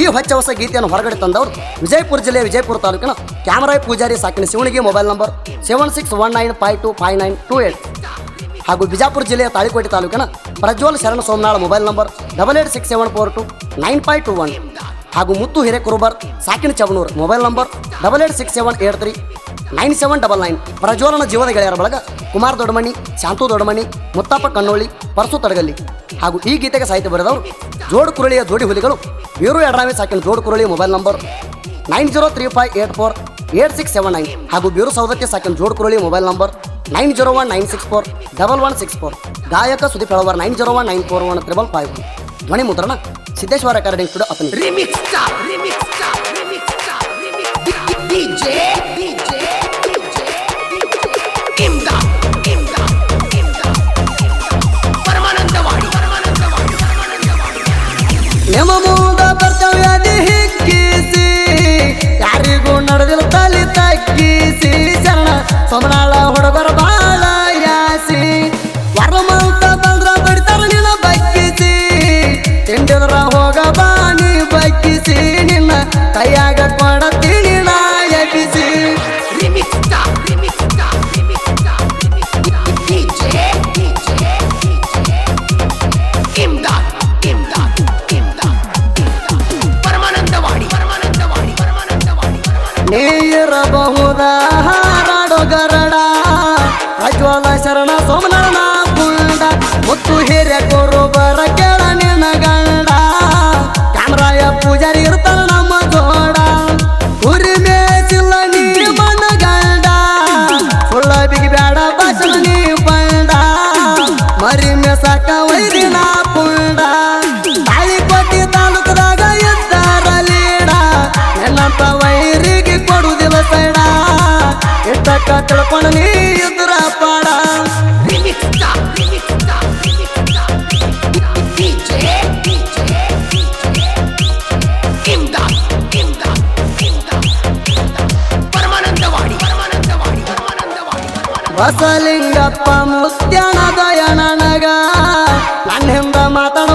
ಈ ಹೊಚ್ಚ ಹೊಸ ಗೀತೆಯನ್ನು ಹೊರಗಡೆ ತಂದವರು ವಿಜಯಪುರ ಜಿಲ್ಲೆಯ ವಿಜಯಪುರ ತಾಲೂಕಿನ ಕ್ಯಾಮರಾಯ್ ಪೂಜಾರಿ ಸಾಕಿನ ಶಿವಣಿಗೆ mobile number seven six one nine five two five nine two eight. ಹಾಗೂ ಬಿಜಾಪುರ ಜಿಲ್ಲೆಯ ತಾಳಿಕೋಟೆ ತಾಲೂಕಿನ Prajwal Sharan Somanal mobile number double eight six seven four two nine five two one. ಹಾಗೂ Muttu Hirekurubar ಸಾಕಿನ Chavanur, mobile number double eight six seven eight three, nine seven double nine, ಪ್ರಜ್ವಲನ ಜೀವನ ಗೆಳೆಯರ ಬಳಗ ಕುಮಾರ್ ದೊಡ್ಡಮಣಿ ಶಾಂತು ದೊಡ್ಡಮಣಿ ಮುತ್ತಪ್ಪ ಕಣ್ಣೋಳಿ ಪರಸು ತಡಗಲ್ಲಿ ಹಾಗೂ ಈ ಗೀತೆಗೆ ಸಾಹಿತ್ಯ ಬರೆದವರು ಜೋಡು ಕುರುಳಿಯ ಜೋಡಿ ಹುಲಿಗಳು, ವೀರು ಎರಡನೇ ಸಾಕಿನ Jodkuruli mobile number nine zero three five eight four eight six seven nine ಹಾಗೂ ಬೀರು ಸೌದಕ್ಕೆ ಸಾಕಿನ Jodkuruli mobile number nine zero one nine six four double one six four, ಗಾಯಕ ಸುದೀಪ್ ಹೇಳುವ nine zero one nine four one triple five ಧ್ವನಿ ಮುದ್ರಣ Siddeshwar recording studio ಅಪನಿ remix remix remix remix DJ DJ DJ ನಿಮ್ಮ ಮುಂದ ಕರ್ತವ್ಯದಿ ಹಿಗ್ಗಿಸಿ ಯಾರಿಗೂ ನಡೆದಿಲ್ಲ ತಲೆ ತಗ್ಗಿಸಿ. ಶರಣ ಸೋಮನಾಳ ಹೊಡೆದರ ಬಾಳ ಪ್ರಜ್ವಲ ಶರಣ ಸೋಮನಾಳ ಕುಂಡ ಮುತ್ತು ಹಿರಿಯ ಬರ ಕೇಳ ನಿನ್ನ ಗಂಡ. ಕ್ಯಾಮ್ರಾಯ ಪೂಜಾರಿ ಇರ್ತಾನ ನಮ್ಮ ಜೋಡ. ಉರಿ ಮೇಸಿಲ್ಲ ನೀ ಮನ ಗಂಡ. ಸುಳ್ಳ ಬಿಗಿ ಬೇಡ ಭಾಷಣ ನೀ ಬಂಡ ಮರಿ ಮೇಸಾಕ ವೈರಿನ ಪುಂಡ ತಾಳಿ ಕೊಟ್ಟಿ ತಾಲೂಕದಾಗ ಇದ್ದಾರ ಲೀಡ. ನನ್ನಂತ ವೈರಿಗೆ ಕೊಡುವುದಿಲ್ಲ ಸೈಡ ಇಟ್ಟಕ್ಕ ತಿಳ್ಕೊಂಡು ನೀ ಪರಮಾನಂದ ಬಸಲಿಂಗಪ್ಪ ಮುತ್ಯಾನ ದಯ ನನಗ. ನನ್ನ ಹಿಂದ ಮಾತಾಡ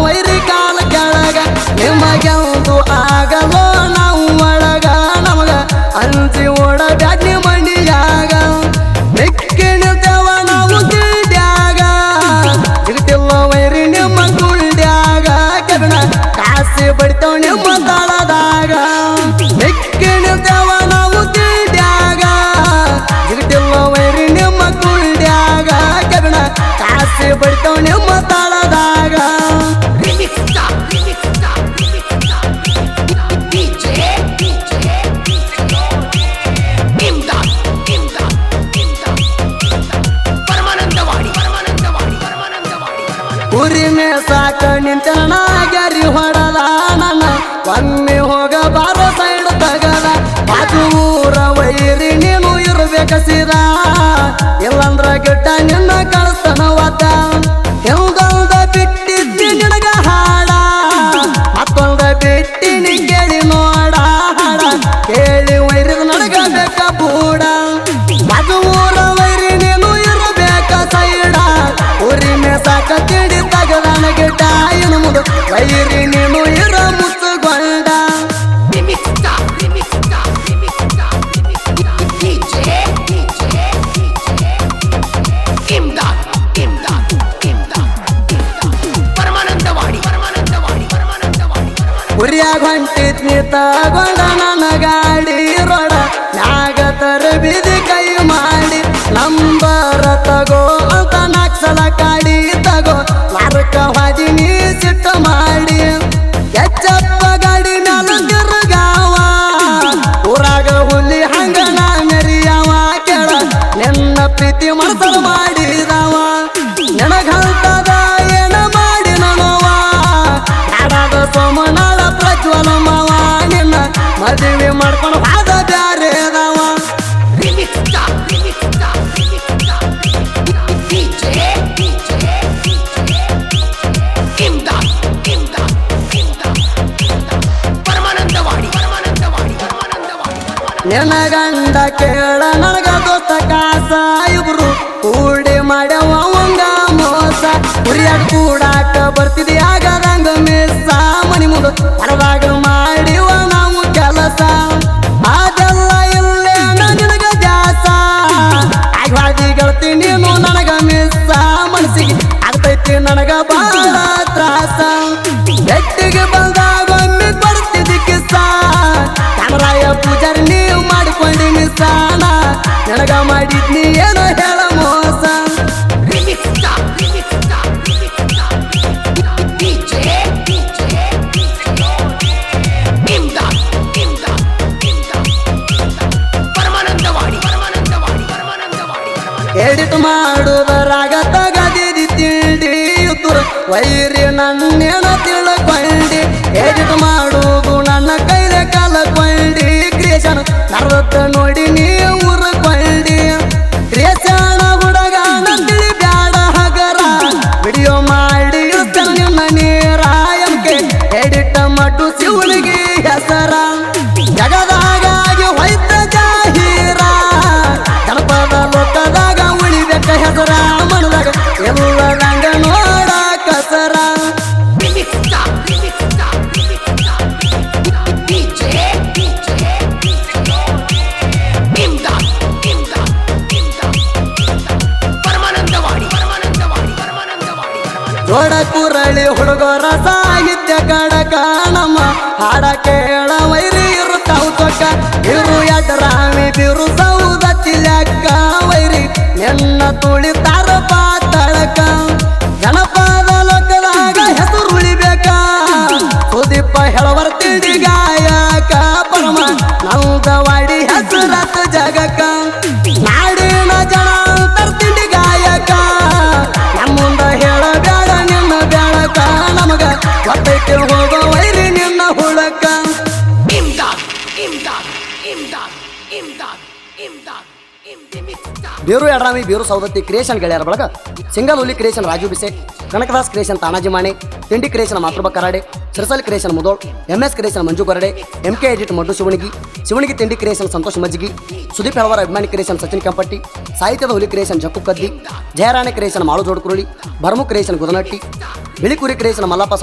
Imdad. ವೈರಿ ನೀನು ಇರ ಪರಮಾನಂದ ಉರಿಯಾಗ ಹೊಂಟಿದ್ನಿ ತಗೊಂಡ ನನ್ನ ಗಾಡಿ ರೋಡ. ನಾಗ ತರ ಬಿದಿ ಕೈ ಮಾಡಿ. ನಂಬರ DJ, DJ. ಮೋಸ Imdad, Imdad, Imdad. ಬರ್ತಿದ್ಯಾಗ ಪರಮಾನಂದವಾಡಿ ಪರಮಾನಂದವಾಡಿ ಪರಮಾನಂದ ನಿನ್ನ ಆಗ್ತೈತಿ ನೀನು ನನಗ ಮಿಸ್ಸ ಮನಸ್ಸಿಗೆ ಆಗ್ತೈತಿ ನನಗ ಬಾಳ ತ್ರಾಸ. ಎಟ್ಟಿಗೆ ಬಂದಾಗೊಮ್ಮೆ ಕಿಸ್ಸ. ಕಾಮರಾಯ ಪೂಜಾರಿ ನೀವು ಮಾಡಿಕೊಂಡಿ ಮಿಸ್ಸಾನ ನನಗ ಮಾಡಿದ್ನಿ ಏನು ಎಡಿಟ್ ಮಾಡುವುದರಾಗ ತಗದಿದಿ ತಿಂಡಿ ವೈರಿ ನನ್ನೇನ ತಿಳ್ಕೊಂಡಿ. ಎಡಿಟ್ ಮಾಡುವುದು ನನ್ನ ಕೈಲೆ ಕಲಕೊಂಡಿ. ಕ್ರಿಯೇಷನ್ ನರ್ವತ್ತ ನೋಡಿ ನೀ ಕುರಳಿ ಹುಡುಗರ ಸಾಹಿತ್ಯ ಕಡ ನಮ್ಮ ಹಾಡ ಕೇಳ ವೈರಿ ಇರುತ್ತಾವು ತೊಕ್ಕ ಇರು ಎಡ್ರಾಮಿ ಬಿರು ಸೌದ ಚಿಲಕ್ಕ ವೈರಿ. ಎಲ್ಲ ತುಳಿತಾರ ಪಾತಳಕ. ಜನಪದ ಲೋಕದಾಗ ಹೆಸರು ಉಳಿಬೇಕ. ಸುದೀಪ ಹೇಳವರ್ತಿ ಗಾಯಕ ಪರಮ ನೌದವಾಡಿ ಹೆಸರತ್ ಜಗಕ್ಕ ಬೇರು ಎಡ್ರಾಮಿ ಬೇರು ಸೌದತ್ತಿ, ಕ್ರಿಯೇಷನ್ ಗೆಳೆಯರ ಬಳಗ single Huli creation Raju Bise, Kanakadas creation Tanaji Mane, Tindi creation Matruba Karade, Sirasal creation Mudhol M S creation Manju Korade M K edit Maddu Shivanagi Shivanagi Tindi creation Santosh Majjigi, Sudeep Helavar ಅಭಿಮಾನಿ creation Sachin Kempatti, ಸಾಹಿತ್ಯದ Huli creation Jakku Kaddi, Jayarani creation Malu Jodkuruli Bharmu creation Gudanatti, Bilikuri creation Mallappa